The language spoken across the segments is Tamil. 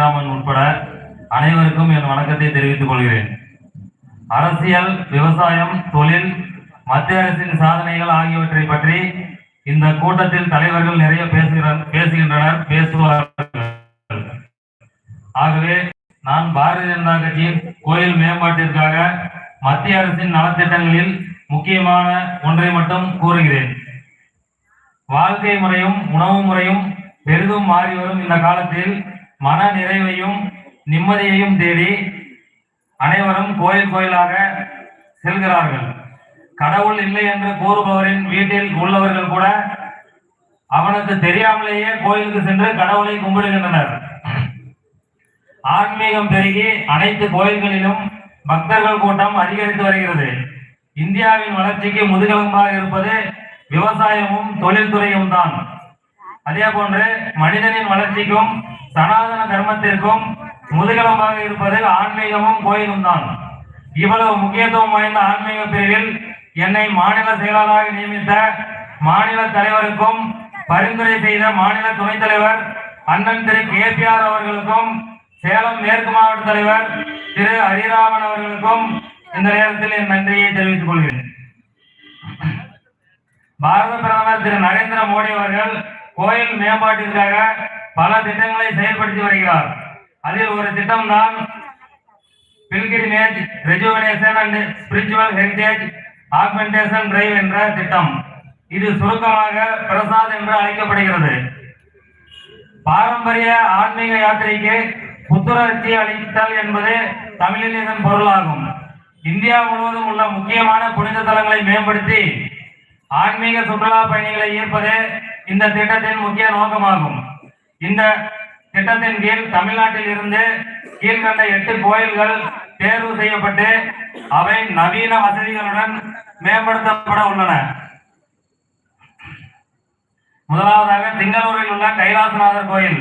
ஸ்ரீராமன் உட்பட அனைவருக்கும் என் வணக்கத்தை தெரிவித்துக் கொள்கிறேன். அரசியல் விவசாயம் தொழில் மத்திய அரசின் சாதனைகள் ஆகியவற்றை பற்றி இந்த கூட்டத்தில் தலைவர்கள் நிறைய பேசுகிறார் பேசுகின்றனர் பேசுவார்கள். ஆகவே நான் பாரதிய ஜனதா கட்சியின் கோயில் மேம்பாட்டிற்காக மத்திய அரசின் நலத்திட்டங்களில் முக்கியமான ஒன்றை மட்டும் கூறுகிறேன். வாழ்க்கை முறையும் உணவு முறையும் பெரிதும் மாறி வரும் இந்த காலத்தில் மன நிறைவையும் நிம்மதியையும் தேடி அனைவரும் கோயில் கோயிலாக செல்கிறார்கள். கடவுள் இல்லை என்று கூறுபவரின் வீட்டில் உள்ளவர்கள் கூட அவனுக்கு தெரியாமலேயே கோயிலுக்கு சென்று கடவுளை கும்பிடுகின்றனர். ஆன்மீகம் பெருகி அனைத்து கோயில்களிலும் பக்தர்கள் கூட்டம் அதிகரித்து வருகிறது. இந்தியாவின் வளர்ச்சிக்கு முதுகெலும்பாக இருப்பது விவசாயமும் தொழில்துறையும் தான். அதே போன்று மனிதனின் வளர்ச்சிக்கும் சனாதன தர்மத்திற்கும் முதுகலமாக இருப்பது ஆன்மீகமும் கோயிலும் தான். இவ்வளவு முக்கியத்துவம் வாய்ந்த ஆன்மீக பிரிவில் என்னை மாநில செயலாளராக நியமித்த மாநில தலைவருக்கும் பரிந்துரை செய்த மாநில துணைத் தலைவர் அண்ணன் திரு கேபிஆர் அவர்களுக்கும் சேலம் மேற்கு மாவட்ட தலைவர் திரு ஹரிராமன் அவர்களுக்கும் இந்த நேரத்தில் என் நன்றியை தெரிவித்துக் கொள்கிறேன். பாரத பிரதமர் திரு நரேந்திர மோடி அவர்கள் கோயில் மேம்பாட்டிற்காக பல திட்டங்களை செயல்படுத்தி வருகிறார். அதில் ஒரு திட்டம் தான் pilgrimage rejuvenation and spiritual heritage augmentation drive என்ற திட்டம். இது சுருக்கமாக பிரசாத் என்று அழைக்கப்படுகிறது. பாரம்பரிய ஆன்மீக யாத்திரைக்கு புத்துணர்ச்சி அளித்தல் என்பது தமிழில் இதன் பொருளாகும். இந்தியா முழுவதும் உள்ள முக்கியமான புனித தலங்களை மேம்படுத்தி ஆன்மீக சுற்றுலா பயணிகளை ஈர்ப்பதே இந்த திட்டத்தின் முக்கிய நோக்கமாகும். இந்த திட்டத்தின் கீழ் தமிழ்நாட்டில் இருந்து கீழ்கண்ட எட்டு கோயில்கள் தேர்வு செய்யப்பட்டு அவை நவீன வசதிகளுடன் மேம்படுத்தப்பட உள்ளன. முதலாவதாக திங்களூரில் உள்ள கைலாசநாதர் கோயில்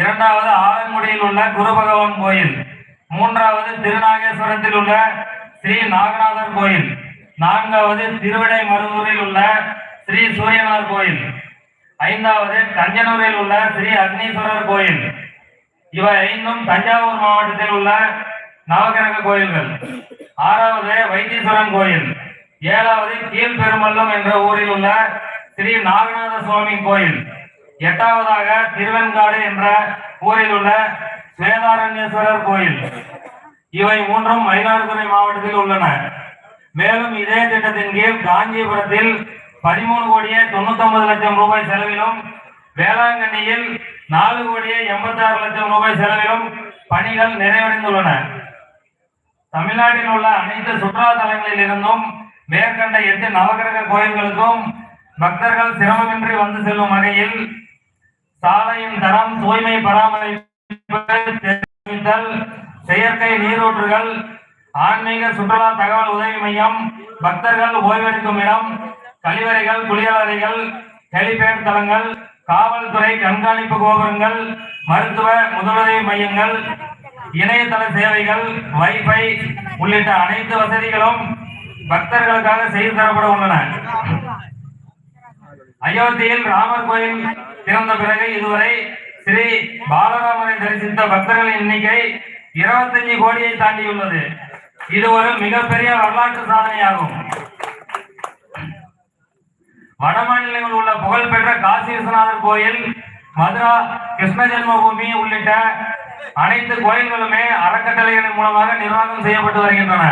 இரண்டாவது ஆலங்குடியில் உள்ள குரு பகவான் கோயில் மூன்றாவது திருநாகேஸ்வரத்தில் உள்ள ஸ்ரீ நாகநாதர் கோயில் நான்காவது திருவிடை மருதூரில் உள்ள ஸ்ரீ சூரியனார் கோயில். ஐந்தாவது தஞ்சனூரில் உள்ள ஸ்ரீ அக்னீஸ்வரர் கோயில். இவை ஐந்தும் தஞ்சாவூர் மாவட்டத்தில் உள்ள நவகிரக கோயில்கள். ஆறாவது வைத்தீஸ்வரன் கோயில். ஏழாவது கீழ்பெருமல்லம் என்ற ஊரில் உள்ள ஸ்ரீ நாகநாத சுவாமி கோயில். எட்டாவதாக திருவெண்காடு என்ற ஊரில் உள்ள வேதாரண்யேஸ்வரர் கோயில். இவை மூன்றும் மயிலாடுதுறை மாவட்டத்தில் உள்ளன. மேலும் இதே திட்டத்தின் கீழ் காஞ்சிபுரத்தில் பதிமூணு கோடியே தொண்ணூத்தி லட்சம் ரூபாய் செலவிலும் வேளாங்கண்ணியில் நாலு கோடியே எண்பத்தாறு லட்சம் ரூபாய் செலவிலும் பணிகள் நிறைவடைந்துள்ளன. தமிழ்நாட்டில் உள்ள அனைத்து சுற்றுலா தலங்களில் இருந்தும் மேற்கண்ட எட்டு நவகிரக கோயில்களுக்கும் பக்தர்கள் சிரமமின்றி வந்து செல்லும் வகையில் சாலையின் தரம் தூய்மை பராமரிப்பு செயற்கை நீரூற்றுகள் ஆன்மீக சுற்றுலா தகவல் உதவி மையம் பக்தர்கள் ஓய்வெடுக்கும் இடம் கழிவறைகள் குளியலறைகள் ஹெலிபேட் தளங்கள் காவல்துறை கண்காணிப்பு கோபுரங்கள் மருத்துவ முதலுதவி மையங்கள் இணையதள சேவைகள் வைஃபை உள்ளிட்ட அனைத்து வசதிகளும் பக்தர்களுக்காக செய்து தரப்பட உள்ளன. அயோத்தியில் ராமர் கோயில் திறந்த பிறகு இதுவரை ஸ்ரீ பாலராமரை தரிசித்த பக்தர்களின் எண்ணிக்கை இருபத்தஞ்சு கோடியை தாண்டியுள்ளது. இது ஒரு மிகப்பெரிய வரலாற்று சாதனையாகும். வட மாநிலங்களில் உள்ள புகழ்பெற்ற காசி விஸ்வநாதர் கோயில் மதுரா கிருஷ்ண ஜென்மபூமி உள்ளிட்ட அனைத்து கோயில்களுமே அறக்கட்டளைகளின் மூலமாக நிர்வாகம் செய்யப்பட்டு வருகின்றன.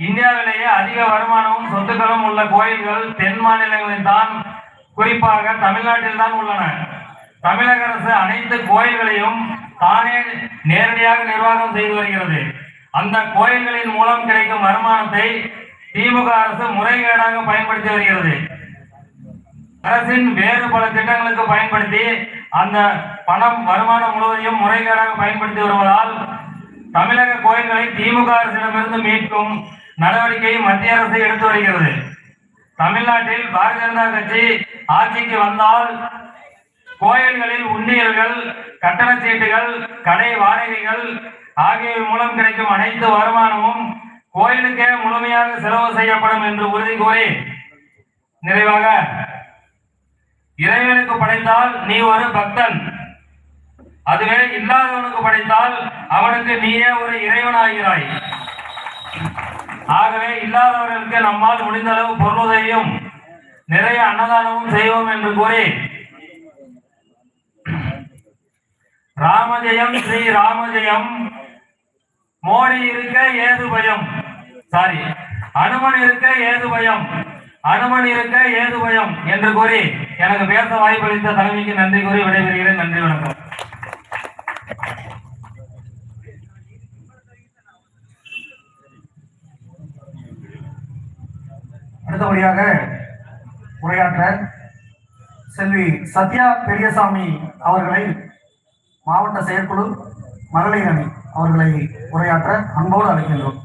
இந்தியாவிலேயே அதிக வருமானமும் சொத்துக்களும் உள்ள கோயில்கள் தென் மாநிலங்களில் தான் குறிப்பாக தமிழ்நாட்டில் தான் உள்ளன. தமிழக அரசு அனைத்து கோயில்களையும் தானே நேரடியாக நிர்வாகம் செய்து வருகிறது. அந்த கோயில்களின் மூலம் கிடைக்கும் வருமானத்தை திமுக அரசு முறைகேடாக பயன்படுத்தி வருகிறது. அரசின் வேறு பல திட்டங்களுக்கு பயன்படுத்தி அந்த பணம் வருமானம் முழுவதையும் முறைகேடாக பயன்படுத்தி வருவதால் தமிழக கோயில்களை திமுக அரசிடமிருந்து மீட்கும் நடவடிக்கையை மத்திய அரசு எடுத்து வருகிறது. தமிழ்நாட்டில் பாரதிய ஜனதா கட்சி ஆட்சிக்கு வந்தால் கோயில்களில் உண்டியல்கள் கட்டண சீட்டுகள் கடை வாடகைகள் ஆகியவை மூலம் கிடைக்கும் அனைத்து வருமானமும் கோயிலுக்கே முழுமையாக செலவு செய்யப்படும் என்று உறுதி கூறி நிறைவாக இறைவனுக்கு படைத்தால் நீ ஒரு பக்தன். அதுவே இல்லாதவனுக்கு படைத்தால் அவனுக்கு நீயே ஒரு இறைவனாகிறாய். ஆகவே இல்லாதவர்களுக்கு நம்மால் முடிந்த அளவு பொருளுதவியும் நிறைய அன்னதானமும் செய்வோம் என்று கூறி ராமஜெயம் ஸ்ரீ ராமஜெயம். மோடி இருக்க ஏது பயம்? சாரி அனுமன் இருக்க ஏது பயம்? அனுமன் இருக்க ஏது பயம்? என்று கூறி எனக்கு பேச வாய்ப்பளித்த தலைமைக்கு நன்றி கூறி விடைபெறுகிறேன். நன்றி வணக்கம். அடுத்தபடியாக உரையாற்ற செல்வி சத்யா பெரியசாமி அவர்களை மாவட்ட செயற்குழு மகளிர் அணி அவர்களை உரையாற்ற அன்போடு அழைக்கின்றோம்.